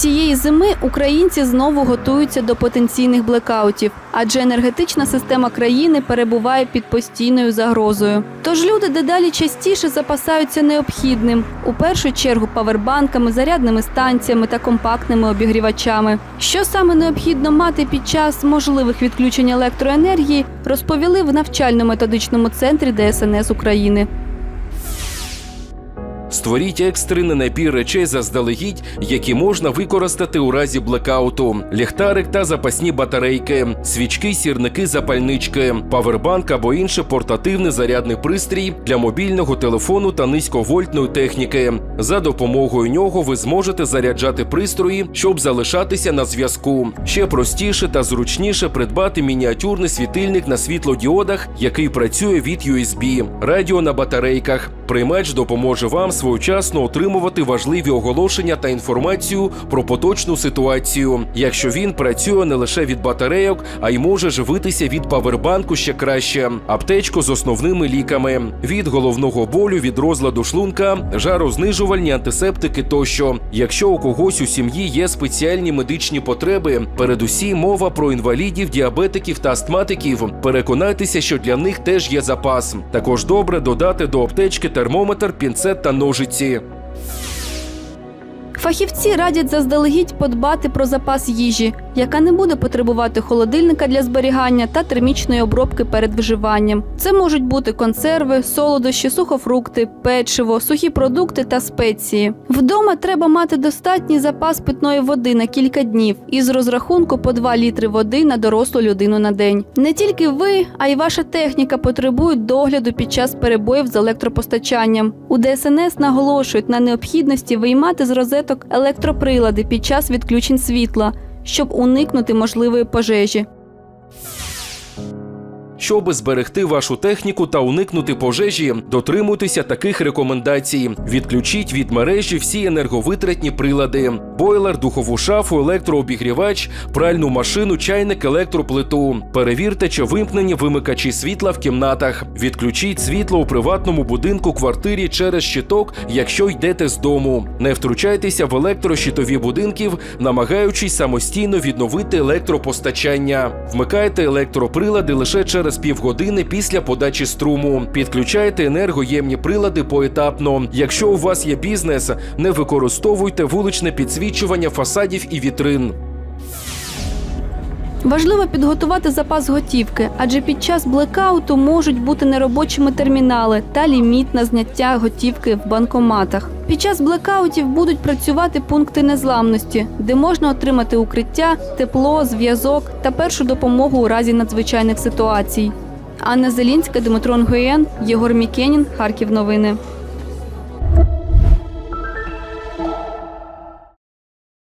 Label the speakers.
Speaker 1: Цієї зими українці знову готуються до потенційних блекаутів, адже енергетична система країни перебуває під постійною загрозою. Тож люди дедалі частіше запасаються необхідним у першу чергу павербанками, зарядними станціями та компактними обігрівачами. Що саме необхідно мати під час можливих відключень електроенергії, розповіли в навчально-методичному центрі ДСНС України.
Speaker 2: Створіть екстрений набір речей заздалегідь, які можна використати у разі блекауту: ліхтарик та запасні батарейки, свічки, сірники, запальнички, павербанк або інший портативний зарядний пристрій для мобільного телефону та низьковольтної техніки. За допомогою нього ви зможете заряджати пристрої, щоб залишатися на зв'язку. Ще простіше та зручніше придбати мініатюрний світильник на світлодіодах, який працює від USB, радіо на батарейках. Приймач допоможе вам своєчасно отримувати важливі оголошення та інформацію про поточну ситуацію. Якщо він працює не лише від батарейок, а й може живитися від павербанку ще краще. Аптечку з основними ліками від головного болю, від розладу шлунка, жарознижувальні антисептики тощо. Якщо у когось у сім'ї є спеціальні медичні потреби, передусім мова про інвалідів, діабетиків та астматиків. Переконайтеся, що для них теж є запас. Також добре додати до аптечки термометр, пінцет та ножиці.
Speaker 1: Фахівці радять заздалегідь подбати про запас їжі, яка не буде потребувати холодильника для зберігання та термічної обробки перед вживанням. Це можуть бути консерви, солодощі, сухофрукти, печиво, сухі продукти та спеції. Вдома треба мати достатній запас питної води на кілька днів із розрахунку по 2 літри води на дорослу людину на день. Не тільки ви, а й ваша техніка потребують догляду під час перебоїв з електропостачанням. У ДСНС наголошують на необхідності виймати з розеток електроприлади під час відключень світла, щоб уникнути можливої пожежі.
Speaker 2: Щоби зберегти вашу техніку та уникнути пожежі, дотримуйтеся таких рекомендацій: відключіть від мережі всі енерговитратні прилади: бойлер, духову шафу, електрообігрівач, пральну машину, чайник, електроплиту. Перевірте, чи вимкнені вимикачі світла в кімнатах. Відключіть світло у приватному будинку, квартирі через щиток, якщо йдете з дому. Не втручайтеся в електрощитові будинків, намагаючись самостійно відновити електропостачання. Вмикайте електроприлади лише через півгодини після подачі струму. Підключайте енергоємні прилади поетапно. Якщо у вас є бізнес, не використовуйте вуличне підсвічування фасадів і вітрин.
Speaker 1: Важливо підготувати запас готівки, адже під час блекауту можуть бути неробочими термінали та ліміт на зняття готівки в банкоматах. Під час блекаутів будуть працювати пункти незламності, де можна отримати укриття, тепло, зв'язок та першу допомогу у разі надзвичайних ситуацій. Анна Зелінська, Дмитро Нгоєн, Єгор Мікенін, Харків. Новини.